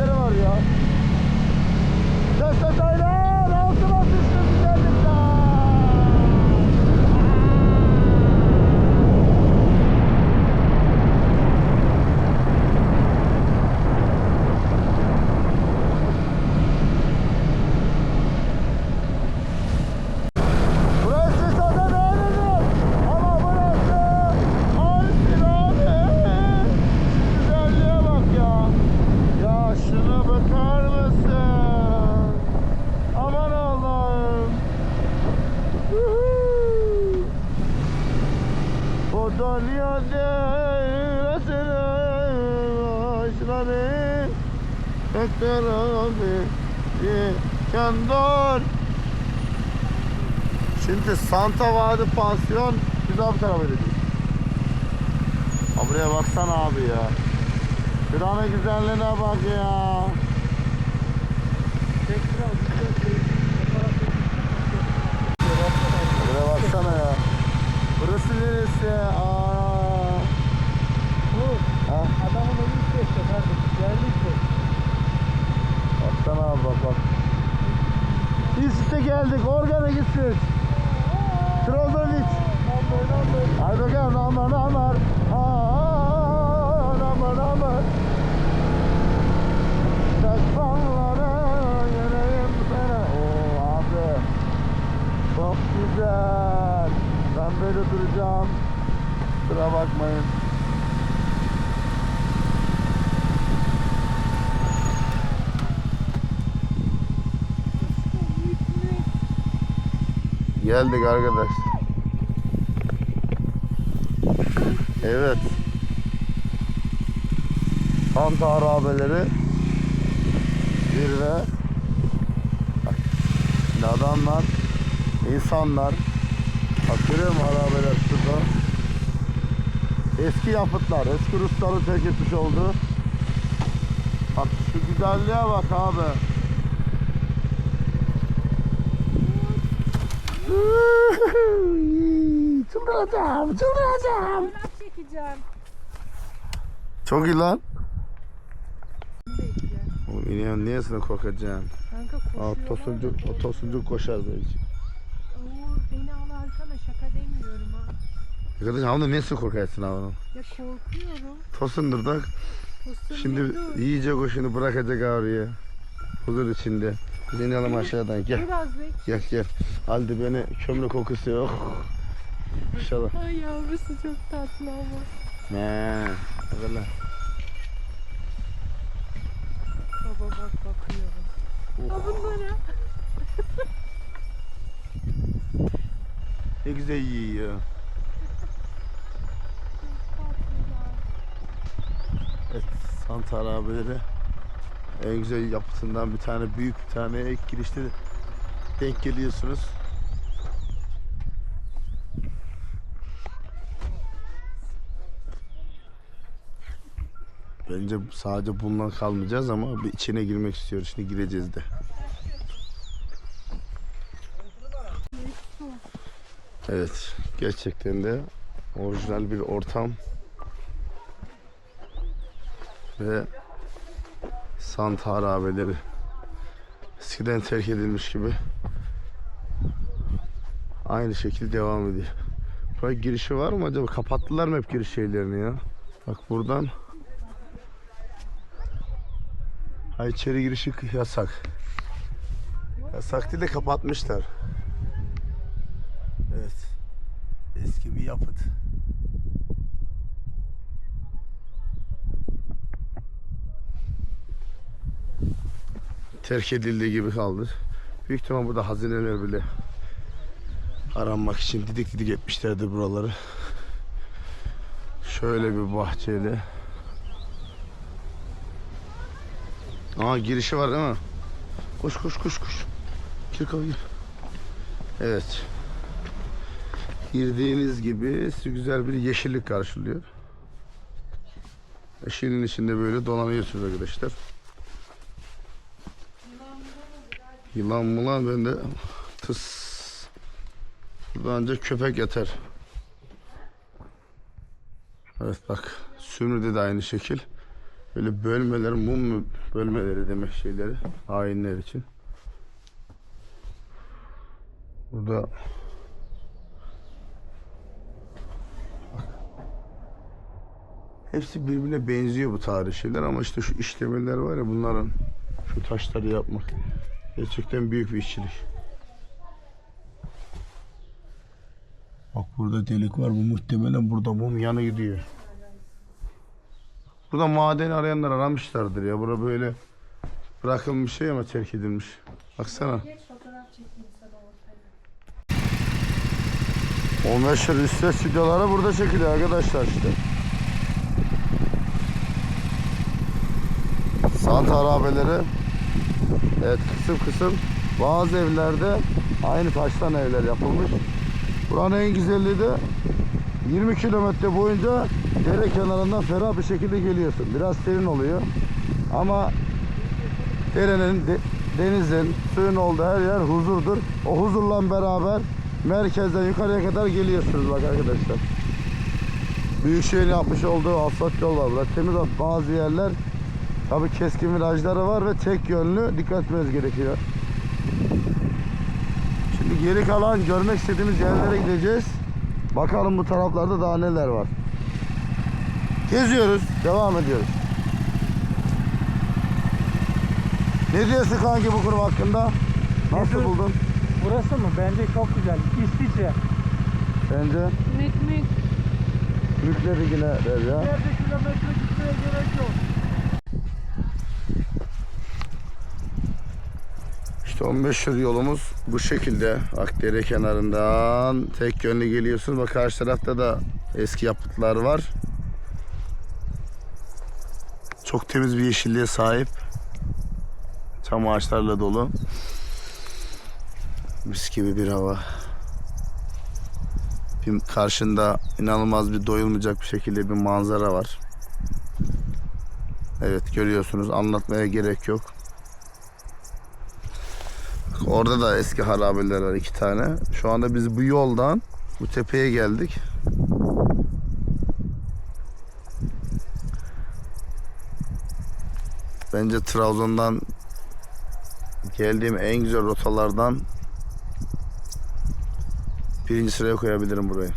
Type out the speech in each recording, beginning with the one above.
yaylalar güzellikleri var ya. Ses ses aylar altıma sıçtı güzellikler. Burası zaten öğrenir. Ama burası Artvin abi. Güzelliğe bak ya. Ya şuna bakar mısın? Aman Allah'ım. Huhu. O ağaçları hep beraber yıkandır. Şimdi Santa Vadi Pansiyon güzel bir tarafa gidiyoruz. Buraya baksana abi ya. Şuranın güzelliğine bak ya. Buraya baksana ya. Burası neresi? Aa. Adamın önü işte işte kardeşim. Geldi işte. Baksana abi bak bak. İşte geldik. Organik İsveç. Trozovic. Haydi bakalım. Aman aman. Aman aman aman. Saçmallara yüreğim sana. Oo abi. Çok güzel. Ben böyle duracağım. Kusura bakmayın. Geldik arkadaş. Evet. Santa harabeleri zirve. Adamlar, insanlar bak görüyor musun harabeler şurada. Eski yapıtlar, eski Rusların terk etmiş olduğu. Bak şu güzelliğe bak abi. Çıldıracağım, çıldıracağım. Fotoğraf çekeceğim. Çok iyi lan. Oğlum iniyorsun niyesine korkacaksın? Kanka Aa, koşuyorlar. tosuncuk, o tosuncuk koşar belki. Uğur beni al arkana şaka demiyorum ha. Arkadaş havada niyesine korkarsın havanın? Ya korkuyorum. Tosundur da Tosun şimdi yiyecek o şimdi bırakacak ağrıya. Huzur içinde. Biz inelim aşağıdan gel. Biraz bekle. Gel gel. Halde beni kömür kokusu yok. İnşallah. Ay yavrusu çok tatlı ama. Ne? Böyle. Baba bak bakıyorum. Ha bunlara. Ne güzel yiyor. Evet, Santa arabeleri en güzel yapısından bir tane büyük bir tane ek girişte denk geliyorsunuz. Bence sadece bundan kalmayacağız ama bir içine girmek istiyoruz. Şimdi gireceğiz de. Evet, gerçekten de orijinal bir ortam ve Santa harabeleri eskiden terk edilmiş gibi aynı şekilde devam ediyor. Buraya girişi var mı acaba? Kapattılar mı hep giriş şeylerini ya? Bak buradan ha içeri girişi yasak. Yasak değil de kapatmışlar. Evet. Eski bir yapıt. Terk edildiği gibi kaldı. Büyük ihtimal burada hazineler bile aranmak için didik didik etmişlerdi buraları. Şöyle bir bahçeli. Aa girişi var değil mi? Koş koş koş koş. Gir kal gir. Evet. Girdiğiniz gibi sizi güzel bir yeşillik karşılıyor. Yeşilin içinde böyle dolanıyorsunuz arkadaşlar. Yılan mulan bende tıs. Burada ancak köpek yeter. Evet bak Sümrü'de de aynı şekil. Böyle bölmeler, mum bölmeleri demek şeyleri hainler için. Burada. Hepsi birbirine benziyor bu tarih şeyler ama işte şu işlemeler var ya bunların şu taşları yapmak gerçekten büyük bir işçilik. Bak burada delik var. Bu muhtemelen burada mum yanı gidiyor. Burada maden arayanlar aramışlardır ya. Bura böyle bırakılmış şey ama terk edilmiş. Baksana. Geç fotoğraf çekeyim sana ortaya. O meşhur üstte stüdyoları burada çekiliyor arkadaşlar işte. Sant harabeleri Evet kısım kısım bazı evlerde aynı taştan evler yapılmış. Buranın en güzelliği de 20 kilometre boyunca dere kenarından ferah bir şekilde geliyorsun. Biraz serin oluyor. Ama derenin, de- denizin, suyun olduğu her yer huzurdur. O huzurla beraber merkezden yukarıya kadar geliyorsunuz bak arkadaşlar. Büyükşehir'in yapmış olduğu asfalt yol var. Temiz bazı yerler tabi keskin virajları var ve tek yönlü dikkat etmeniz gerekiyor. Şimdi geri kalan görmek istediğimiz yerlere gideceğiz. Bakalım bu taraflarda daha neler var. Geziyoruz, devam ediyoruz. Ne diyorsun kanki bu kurum hakkında? Nasıl Geziyoruz. buldun? Burası mı? Bence çok güzel. İsviçre. Bence Mük mük. mülkleri yine der ya. Nerede kilometre gitmeye gerek yok. 15 yıl yolumuz bu şekilde. Akdere kenarından tek yönlü geliyorsun. Bak karşı tarafta da eski yapıtlar var. Çok temiz bir yeşilliğe sahip. Çam ağaçlarla dolu. Mis gibi bir hava. Bir karşında inanılmaz bir doyulmayacak bir şekilde bir manzara var. Evet görüyorsunuz anlatmaya gerek yok. Orada da eski harabeler var iki tane. Şu anda biz bu yoldan bu tepeye geldik. Bence Trabzon'dan geldiğim en güzel rotalardan birinci sıraya koyabilirim burayı.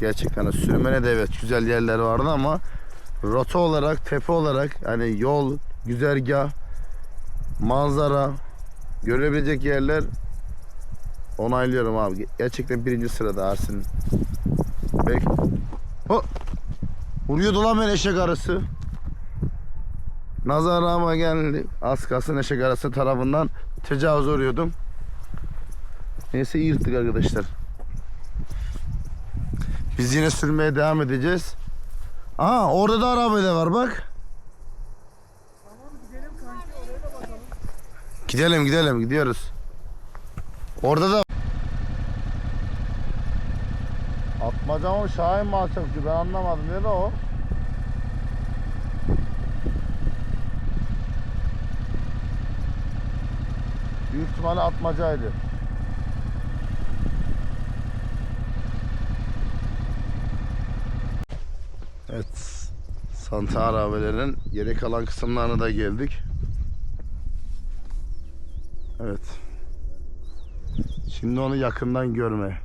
Gerçekten sürmene de evet güzel yerler vardı ama rota olarak, tepe olarak hani yol, güzergah, manzara, Görülebilecek yerler onaylıyorum abi. Gerçekten birinci sırada Arsin. Peki. O. Vuruyordu lan ben eşek arısı. Nazarama geldi. Az kalsın eşek arısı tarafından tecavüz uğruyordum. Neyse iyi yırttık arkadaşlar. Biz yine sürmeye devam edeceğiz. Aa orada da araba var bak. Gidelim gidelim gidiyoruz. Orada da Atmaca mı Şahin mi alçakçı ben anlamadım nerede o? Büyük ihtimalle atmacaydı. Evet. Santa arabelerinin geri kalan kısımlarına da geldik. Evet. Şimdi onu yakından görme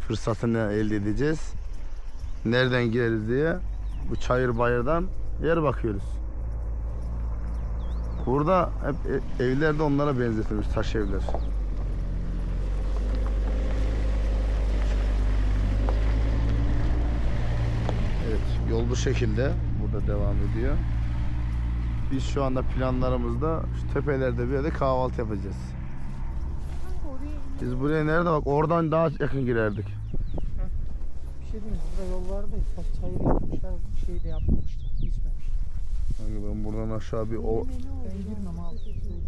fırsatını elde edeceğiz. Nereden gireriz diye bu çayır bayırdan yer bakıyoruz. Burada hep e- evler de onlara benzetilmiş taş evler. Evet yol bu şekilde burada devam ediyor. Biz şu anda planlarımızda şu tepelerde bir yerde kahvaltı yapacağız. Biz buraya nerede bak oradan daha yakın girerdik. Bir şey diyeyim? Burada yol vardı. Taş çayır yapmışlar. Bir şey de yapmamışlar. İçmemişler. Kanka ben buradan aşağı bir o Ben girmem abi. Söyleyeyim.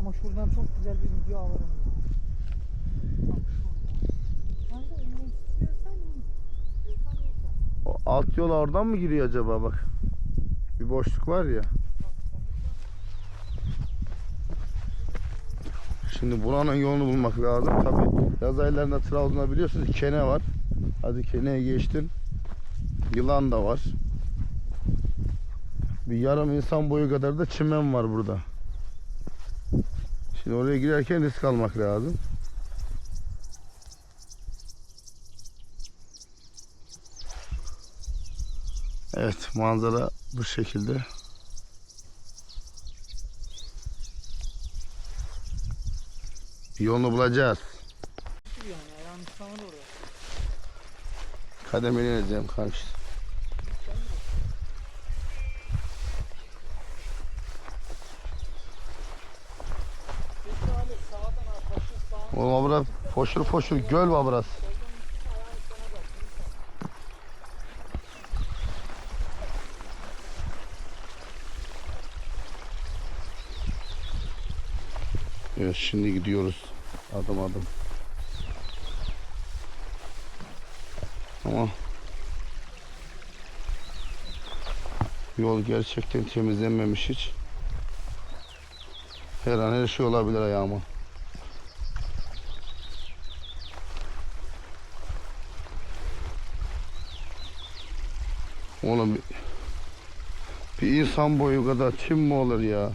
Ama şuradan çok güzel bir video alırım. ya. Bak şurada. Kanka inmek istiyorsan in. İstiyorsan yeter. O alt yol oradan mı giriyor acaba bak. Bir boşluk var ya. Şimdi buranın yolunu bulmak lazım. Tabi yaz aylarında Trabzon'da biliyorsunuz kene var. Hadi keneye geçtin. Yılan da var. Bir yarım insan boyu kadar da çimen var burada. Şimdi oraya girerken risk almak lazım. Evet manzara bu şekilde. Yolunu bulacağız. Kademeli ineceğim sağdan. Oğlum abra foşur foşur göl var burası. Şimdi gidiyoruz adım adım. Ama yol gerçekten temizlenmemiş hiç. Her an her şey olabilir ayağıma. Oğlum bir, insan boyu kadar çim mi olur ya?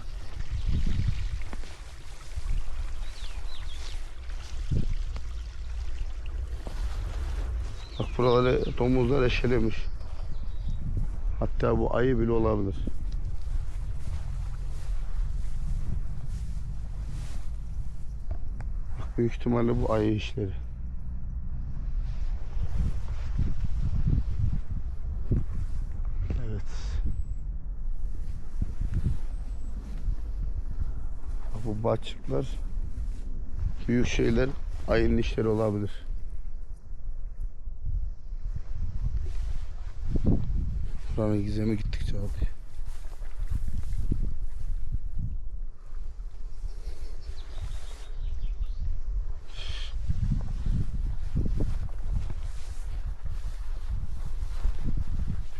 Buraları domuzlar eşelemiş. Hatta bu ayı bile olabilir. Bak büyük ihtimalle bu ayı işleri. Evet. Bu bahçıklar büyük şeyler ayının işleri olabilir. Buranın gizemi gittikçe abi.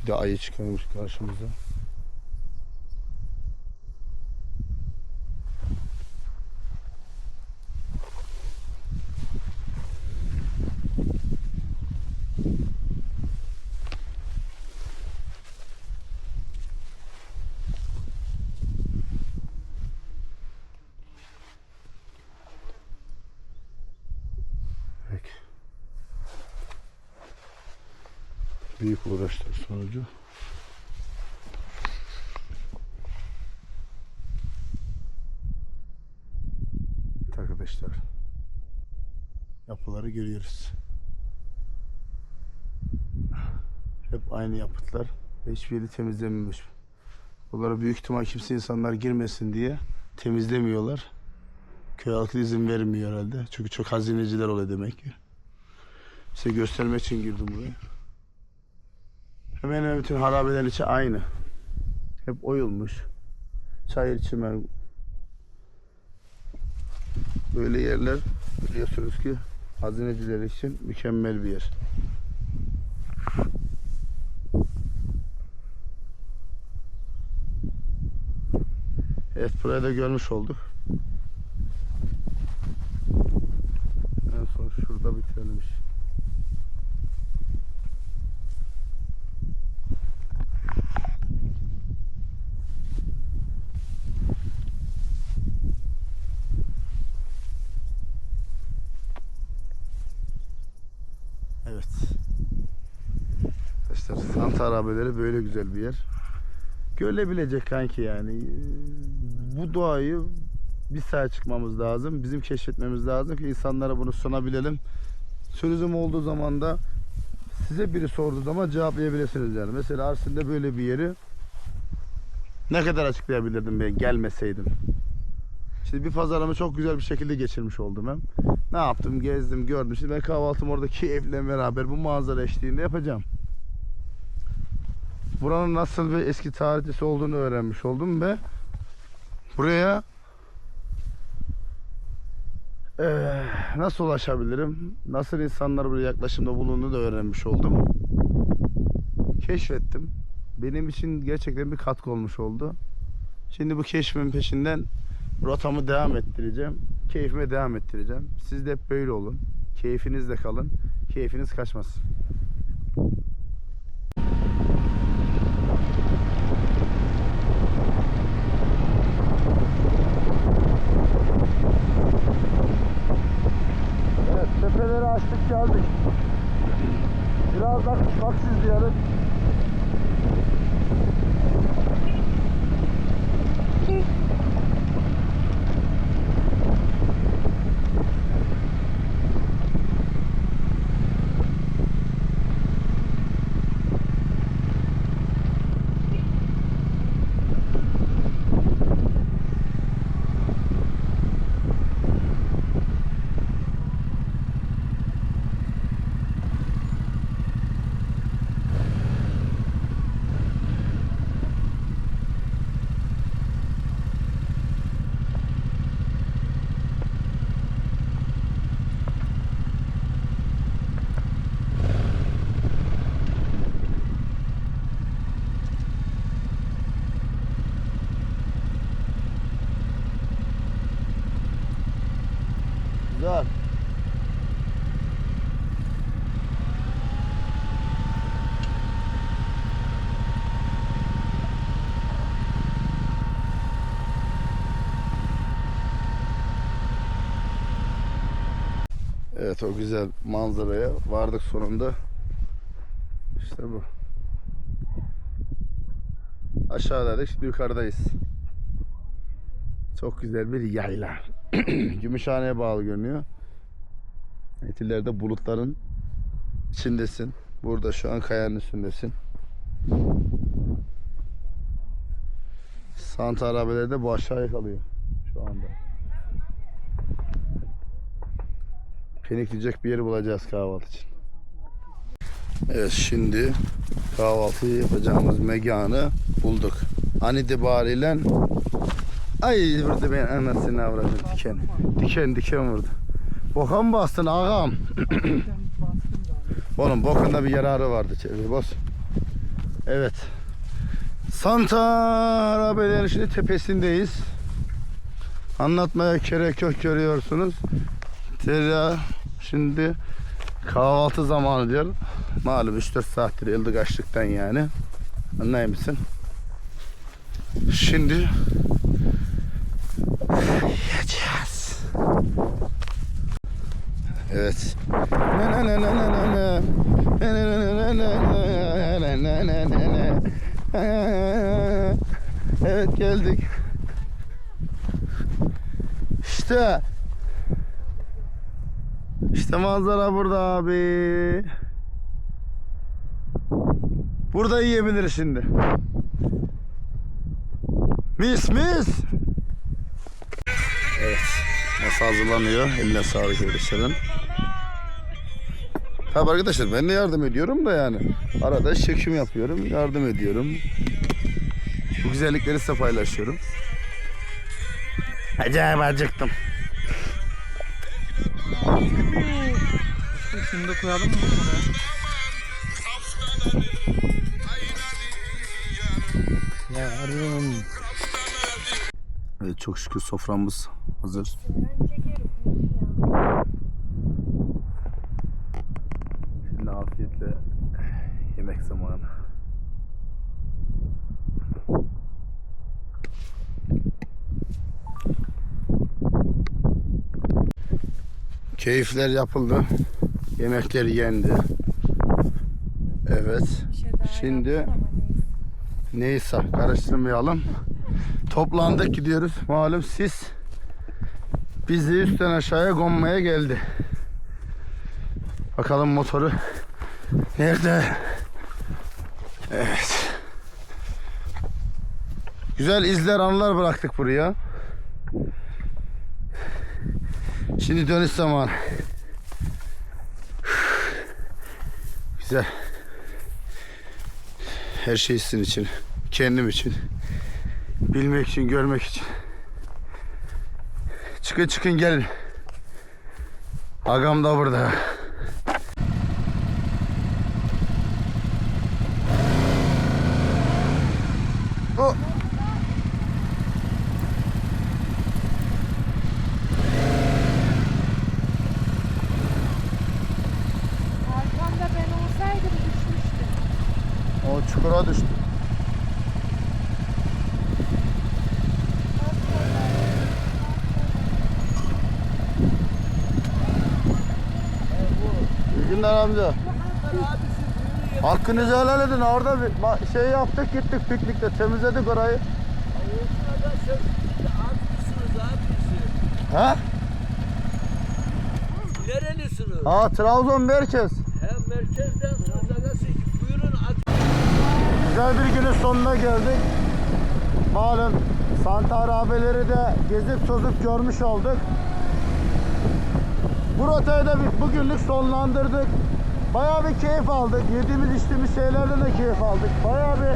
Bir de ayı çıkarmış karşımıza. Peki. Büyük uğraşlar sonucu. Arkadaşlar yapıları görüyoruz. Hep aynı yapıtlar ve hiçbir yeri temizlenmemiş. Bunlara büyük ihtimal kimse insanlar girmesin diye temizlemiyorlar. Köy halkı izin vermiyor herhalde. Çünkü çok hazineciler oluyor demek ki. Size göstermek için girdim buraya. Hemen hemen bütün harabelerin içi aynı. Hep oyulmuş. Çayır çimen. Böyle yerler biliyorsunuz ki hazineciler için mükemmel bir yer. Evet burayı da görmüş olduk. En son işi. Evet. Arkadaşlar Sant arabeleri böyle güzel bir yer. Görülebilecek kanki yani. Ee, Bu doğayı bir saat çıkmamız lazım. Bizim keşfetmemiz lazım ki insanlara bunu sunabilelim. Turizm olduğu zaman da size biri sorduğu zaman cevaplayabilirsiniz yani. Mesela Arsin'de böyle bir yeri ne kadar açıklayabilirdim ben gelmeseydim. Şimdi bir pazarımı çok güzel bir şekilde geçirmiş oldum hem. Ne yaptım? Gezdim, gördüm. Şimdi ben kahvaltımı oradaki evle beraber bu manzara eşliğinde yapacağım. Buranın nasıl bir eski tarihçesi olduğunu öğrenmiş oldum ve buraya eee, nasıl ulaşabilirim? Nasıl insanlar buraya yaklaşımda bulunduğunu da öğrenmiş oldum. Keşfettim. Benim için gerçekten bir katkı olmuş oldu. Şimdi bu keşfimin peşinden rotamı devam ettireceğim. Keyfime devam ettireceğim. Siz de hep böyle olun. Keyfinizle kalın. Keyfiniz kaçmasın. Evet o güzel manzaraya vardık sonunda. İşte bu. Aşağıdaydık şimdi yukarıdayız. Çok güzel bir yayla. Gümüşhane'ye bağlı görünüyor. Etilerde bulutların içindesin. Burada şu an kayanın üstündesin. Santa arabeleri de bu aşağıya kalıyor şu anda. Penikleyecek bir yeri bulacağız kahvaltı için. Evet şimdi kahvaltı yapacağımız mekanı bulduk. An itibariyle Ay vurdu ben anasını avradım diken. Diken diken vurdu. Boka mı bastın ağam? Oğlum bokunda bir yararı vardı çevir boz. Evet. Santa Arabeler'in şimdi tepesindeyiz. Anlatmaya gerek yok görüyorsunuz. Terya şimdi kahvaltı zamanı diyor. Malum 3-4 saattir elde kaçtıktan yani. Anlayır mısın? Şimdi yiyeceğiz. Evet. Ne ne ne İşte manzara burada abi. Burada yiyebiliriz şimdi. Mis mis. Evet. Masa hazırlanıyor. Eline sağlık arkadaşlarım. Tabi arkadaşlar ben de yardım ediyorum da yani. Arada çekim yapıyorum, yardım ediyorum. Bu güzellikleri size paylaşıyorum. Acayip acıktım. Şunu da koyalım mı buraya? Yarım. Evet çok şükür soframız hazır. Şimdi afiyetle yemek zamanı. Keyifler yapıldı. Yemekler yendi. Evet. Şey Şimdi- neyse. Karıştırmayalım. Toplandık gidiyoruz. Malum sis bizi üstten aşağıya konmaya geldi. Bakalım motoru nerede? Evet. Güzel izler anılar bıraktık buraya. Şimdi dönüş zamanı. Güzel. Her şey sizin için. Kendim için. Bilmek için, görmek için. Çıkın çıkın gelin. Agam da burada. Günler amca. Hakkınızı helal edin. Orada bir şey yaptık gittik piknikte temizledik orayı. Ha? Nerelisiniz? Ha Trabzon merkez. Hem merkezden? Buyurun. Güzel bir günün sonuna geldik. Malum Santa Arabeleri de gezip tozup görmüş olduk. Bu rotayı da bugünlük sonlandırdık. Bayağı bir keyif aldık. Yediğimiz içtiğimiz şeylerden de keyif aldık. Bayağı bir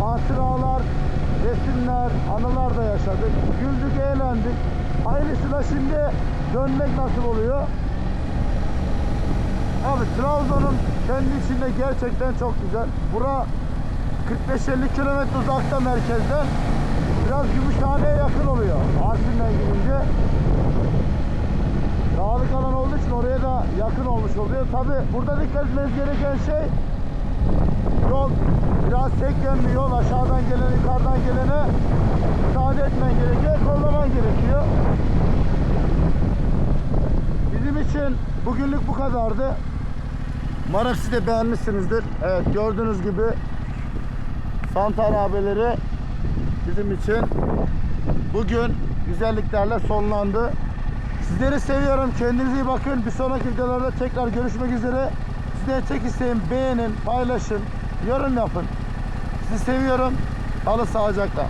hatıralar, resimler, anılar da yaşadık. Güldük, eğlendik. Aynısına şimdi dönmek nasıl oluyor? Abi Trabzon'un kendi içinde gerçekten çok güzel. Bura 45-50 kilometre uzakta merkezden. Biraz Gümüşhane'ye yakın oluyor. Artvin'den gidince. Dağlık alan olduğu için oraya da yakın olmuş oluyor. Tabi burada dikkat etmeniz gereken şey yol biraz sekyen bir yol. Aşağıdan gelen yukarıdan gelene müsaade etmen gerekiyor. Kollaman gerekiyor. Bizim için Bugünlük bu kadardı. Umarım siz de beğenmişsinizdir. Evet gördüğünüz gibi Santar abileri bizim için bugün güzelliklerle sonlandı. Sizleri seviyorum. Kendinize iyi bakın. Bir sonraki videolarda tekrar görüşmek üzere. Sizden tek isteğim beğenin, paylaşın, yorum yapın. Sizi seviyorum. Kalın sağlıcakla.